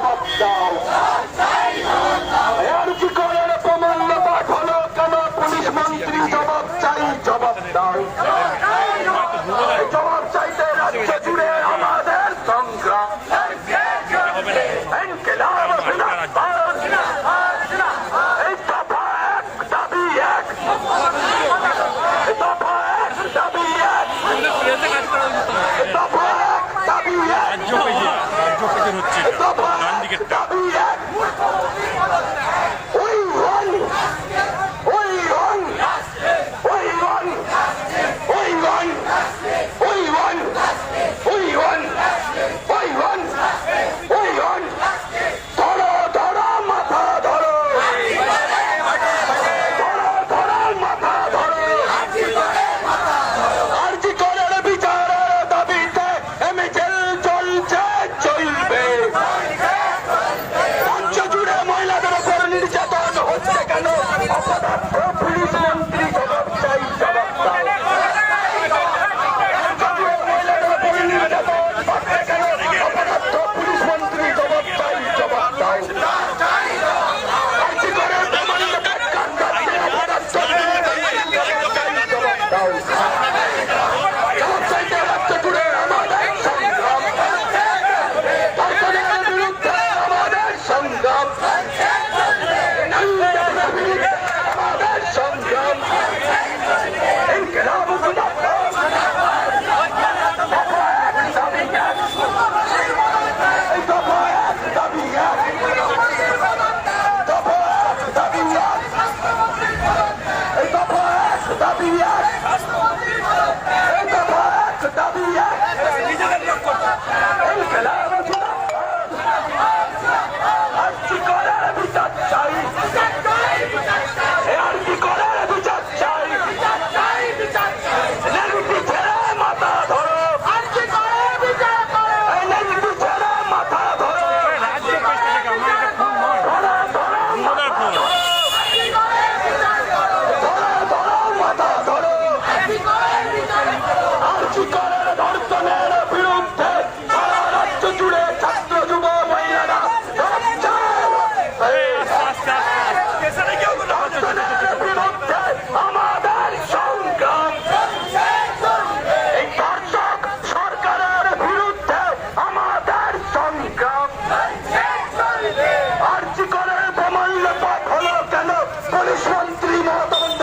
জবাব দাও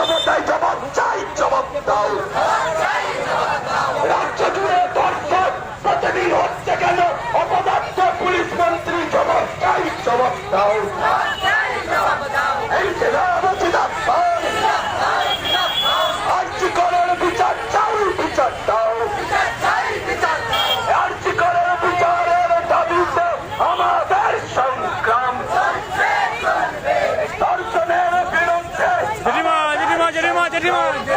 ক্ষমতায় জবাব চাই, জবাব দাও। রাজ্য জুড়ে দর্শন প্রতিদিন হচ্ছে কেন? অপদার্থ পুলিশ মন্ত্রী জবাব চাই, জবাব দাও। আমাদের ডিমান্ড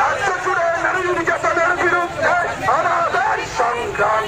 রাষ্ট্র জুড়ে নারী নির্যাতনের বিরুদ্ধে আমাদের সংগ্রাম